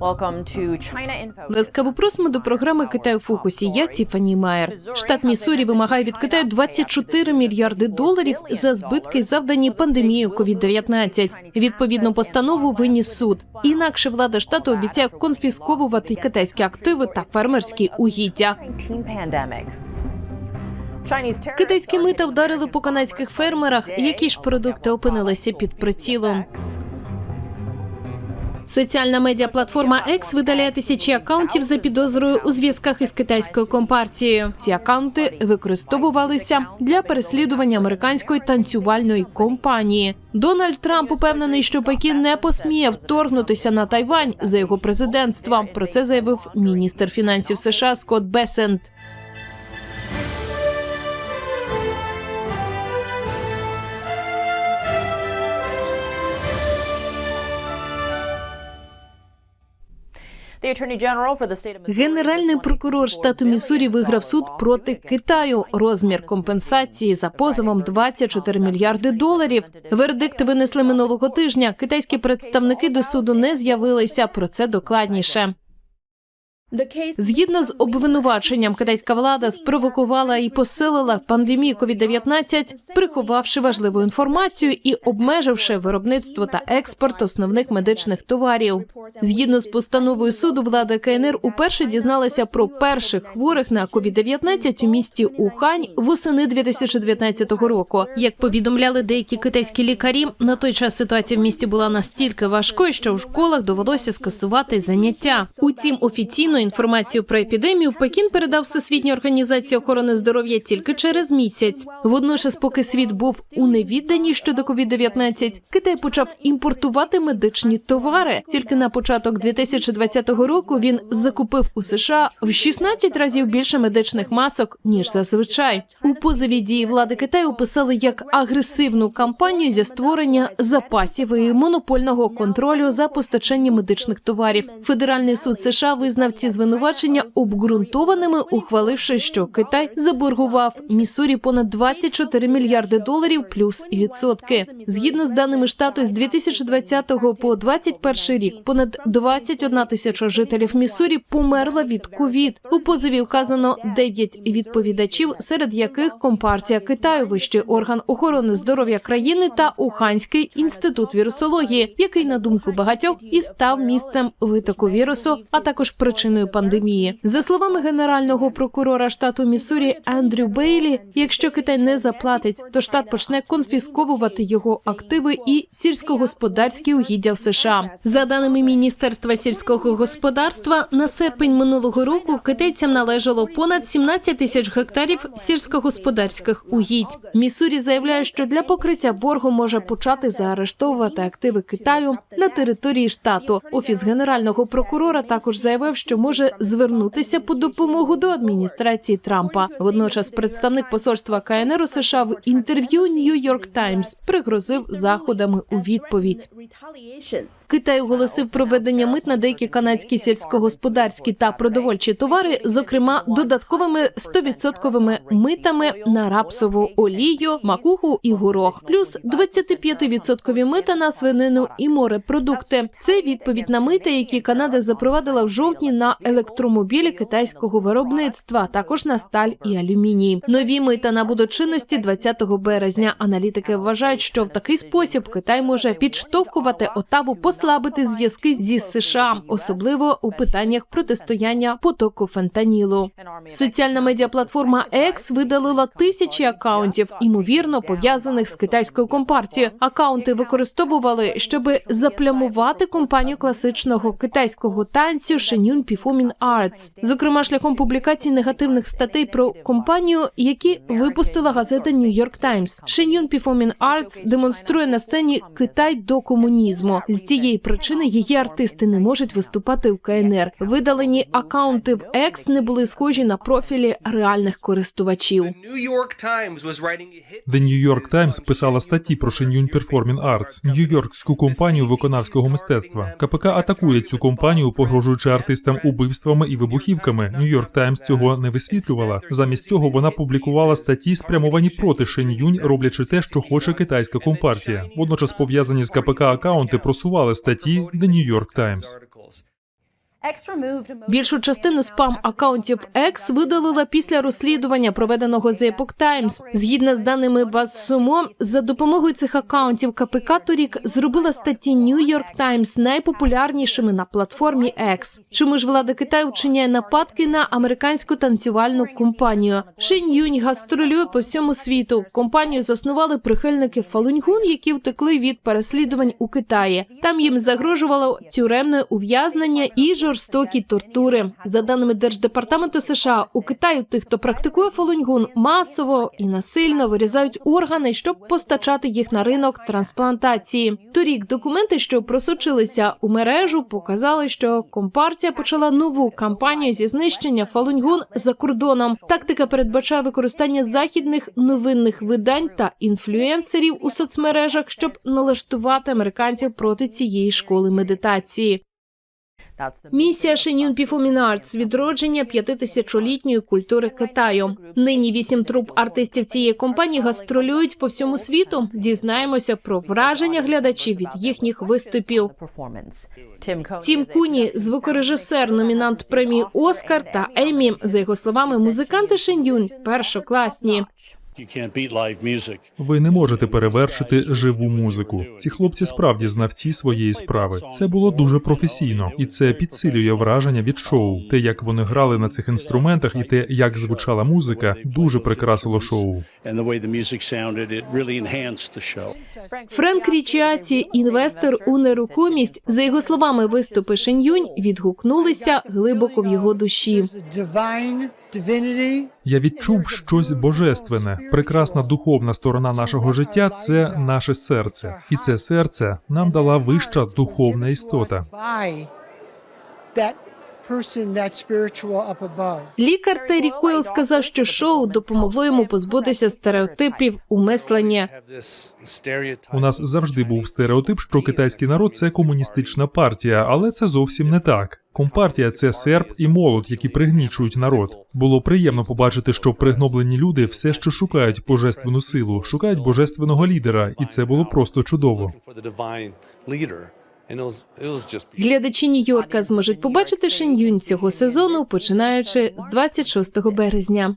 Welcome to China in Focus. Ласкаво просимо до програми Китай у фокусі. Я Тіфані Майер. Штат Міссурі вимагає від Китаю 24 мільярди доларів за збитки, завдані пандемією COVID-19. Відповідну постанову виніс суд. Інакше влада штату обіцяє конфісковувати китайські активи та фермерські угіддя. 19 pandemic. Китайські мита вдарили по канадських фермерах. Які ж продукти опинилися під прицілом? Соціальна медіаплатформа X видаляє тисячі акаунтів за підозрою у зв'язках із китайською компартією. Ці акаунти використовувалися для переслідування американської танцювальної компанії. Дональд Трамп упевнений, що Пекін не посміє вторгнутися на Тайвань за його президентства. Про це заявив міністр фінансів США Скотт Бесент. Генеральний прокурор штату Міссурі виграв суд проти Китаю. Розмір компенсації за позовом 24 мільярди доларів. Вердикт винесли минулого тижня. Китайські представники до суду не з'явилися. Про це докладніше. Згідно з обвинуваченням, китайська влада спровокувала і посилила пандемію COVID-19, приховавши важливу інформацію і обмеживши виробництво та експорт основних медичних товарів. Згідно з постановою суду, влада КНР уперше дізналася про перших хворих на COVID-19 у місті Ухань восени 2019 року. Як повідомляли деякі китайські лікарі, на той час ситуація в місті була настільки важкою, що в школах довелося скасувати заняття. Утім, офіційну інформацію про епідемію Пекін передав Всесвітній організації охорони здоров'я тільки через місяць. Водночас, поки світ був у невідданні щодо COVID-19, Китай почав імпортувати медичні товари. Тільки на початок 2020 року він закупив у США в 16 разів більше медичних масок ніж зазвичай. У позові дії влади Китаю описали як агресивну кампанію зі створення запасів і монопольного контролю за постачання медичних товарів. Федеральний суд США визнав ці звинувачення обґрунтованими, ухваливши, що Китай заборгував Міссурі понад 24 мільярди доларів плюс відсотки. Згідно з даними штату, з 2020 по 2021 рік понад 21 тисяча жителів Міссурі померла від ковід. У позові вказано 9 відповідачів, серед яких компартія Китаю, вищий орган охорони здоров'я країни та Уханський інститут вірусології, який на думку багатьох і став місцем витоку вірусу, а також причиною пандемії. За словами генерального прокурора штату Міссурі Ендрю Бейлі, якщо Китай не заплатить, то штат почне конфісковувати його активи і сільськогосподарські угіддя в США. За даними міністерства сільського господарства, на серпень минулого року китайцям належало понад 17 тисяч гектарів сільськогосподарських угідь. Міссурі заявляє, що для покриття боргу може почати заарештовувати активи Китаю на території штату. Офіс генерального прокурора також заявив, що може звернутися по допомогу до адміністрації Трампа. Водночас, представник посольства КНР у США в інтерв'ю New York Times пригрозив заходами у відповідь. Китай оголосив проведення мит на деякі канадські сільськогосподарські та продовольчі товари, зокрема додатковими 100% митами на рапсову олію, макуху і горох, плюс 25% мита на свинину і морепродукти. Це відповідь на мита, які Канада запровадила в жовтні на електромобілі китайського виробництва, також на сталь і алюміній. Нові мита набудуть чинності 20 березня. Аналітики вважають, що в такий спосіб Китай може підштовхувати Отаву послабити зв'язки зі США, особливо у питаннях протистояння потоку фентанілу. Соціальна медіаплатформа X видалила тисячі акаунтів, імовірно пов'язаних з китайською компартією. Акаунти використовували, щоб заплямувати компанію класичного китайського танцю Shenyun Performing Arts, зокрема шляхом публікації негативних статей про компанію, які випустила газета York Times. Shenyun Performing Arts демонструє на сцені Китай до комунізму. З цієї причини її артисти не можуть виступати у КНР. Видалені акаунти в X не були схожі на профілі реальних користувачів. The New York Times писала статті про Shenyun Performing Arts, нью-йоркську компанію виконавського мистецтва. КПК атакує цю компанію, погрожуючи артистам убивствами і вибухівками. New York Times цього не висвітлювала. Замість цього вона публікувала статті, спрямовані проти Шеньюнь, роблячи те, що хоче китайська компартія. Водночас пов'язані з КПК акаунти просували статті The New York Times. Більшу частину спам акаунтів X видалила після розслідування, проведеного The Epoch Times. Згідно з даними баз Сумо, за допомогою цих акаунтів КПК торік зробила статті New York Times найпопулярнішими на платформі X. Чому ж влада Китаю вчиняє нападки на американську танцювальну компанію? Шинь Юнь гастролює по всьому світу. Компанію заснували прихильники Фалуньгун, які втекли від переслідувань у Китаї. Там їм загрожувало тюремне ув'язнення і жорстокі тортури. За даними Держдепартаменту США, у Китаї тих, хто практикує фалуньгун, масово і насильно вирізають органи, щоб постачати їх на ринок трансплантації. Торік документи, що просочилися у мережу, показали, що компартія почала нову кампанію зі знищення фалуньгун за кордоном. Тактика передбачає використання західних новинних видань та інфлюенсерів у соцмережах, щоб налаштувати американців проти цієї школи медитації. Місія Шинюн Піфомін Артс – відродження п'ятитисячолітньої культури Китаю. Нині вісім труп артистів цієї компанії гастролюють по всьому світу. Дізнаємося про враження глядачів від їхніх виступів. Тім Куні, звукорежисер, номінант премії Оскар та Еммі. За його словами, музиканти Шинюн першокласні. You can't beat. Ви не можете перевершити живу музику. Ці хлопці справді знавці своєї справи. Це було дуже професійно, і це підсилює враження від шоу. Те, як вони грали на цих інструментах, і те, як звучала музика, дуже прикрасило шоу. Френк Річіаці, інвестор у нерухомість, за його словами, виступи Шиньюнь відгукнулися глибоко в його душі. Я відчув щось божественне. Прекрасна духовна сторона нашого життя це наше серце, і це серце нам дала вища духовна істота. Лікар Террі Койл сказав, що шоу допомогло йому позбутися стереотипів у мисленні. Have this stereotype. У нас завжди був стереотип, що китайський народ це комуністична партія, але це зовсім не так. Компартія це серп і молот, які пригнічують народ. Було приємно побачити, що пригноблені люди все ще шукають божественну силу, шукають божественного лідера, і це було просто чудово. Глядачі Нью-Йорка зможуть побачити Шиньюнь цього сезону, починаючи з 26 березня.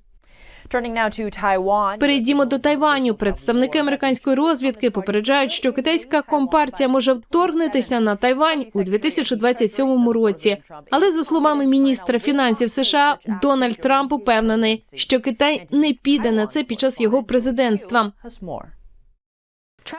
Перейдімо до Тайваню. Представники американської розвідки попереджають, що китайська компартія може вторгнутися на Тайвань у 2027 році. Але за словами міністра фінансів США, Дональд Трамп упевнений, що Китай не піде на це під час його президентства.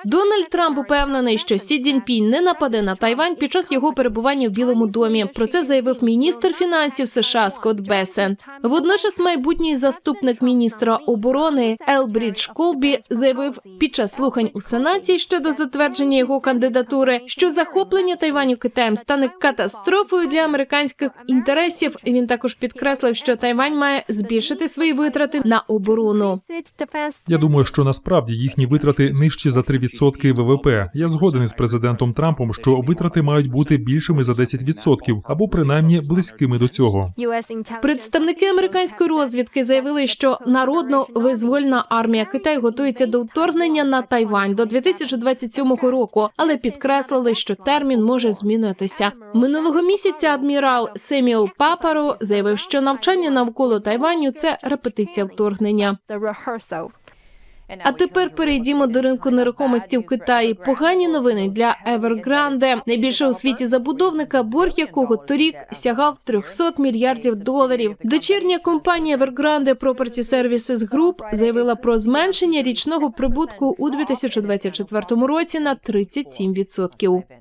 Дональд Трамп упевнений, що Сі Цзіньпінь не нападе на Тайвань під час його перебування в Білому домі. Про це заявив міністр фінансів США Скотт Бесен. Водночас, майбутній заступник міністра оборони Елбрідж Колбі заявив під час слухань у сенаті щодо затвердження його кандидатури, що захоплення Тайваню Китаєм стане катастрофою для американських інтересів. Він також підкреслив, що Тайвань має збільшити свої витрати на оборону. Я думаю, що насправді їхні витрати нижчі за 3% ВВП. Я згоден із президентом Трампом, що витрати мають бути більшими за 10% або принаймні близькими до цього. Представники американської розвідки заявили, що народно-визвольна армія Китаю готується до вторгнення на Тайвань до 2027 року, але підкреслили, що термін може змінитися. Минулого місяця адмірал Семюел Папаро заявив, що навчання навколо Тайваню це репетиція вторгнення. А тепер перейдімо до ринку нерухомості в Китаї. Погані новини для Evergrande, найбільшого у світі забудовника, борг якого торік сягав 300 мільярдів доларів. Дочірня компанія Evergrande Property Services Group заявила про зменшення річного прибутку у 2024 році на 37%.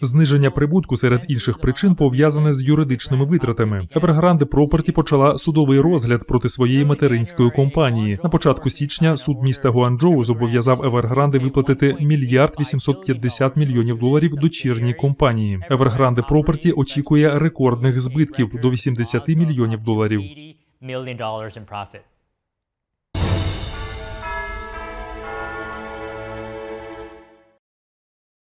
Зниження прибутку серед інших причин пов'язане з юридичними витратами. Evergrande Property почала судовий розгляд проти своєї материнської компанії. На початку січня суд міста Гуанчжоу зобов'язав Evergrande виплатити мільярд 850 мільйонів доларів дочірній компанії. Evergrande Property очікує рекордних збитків до 80 мільйонів доларів.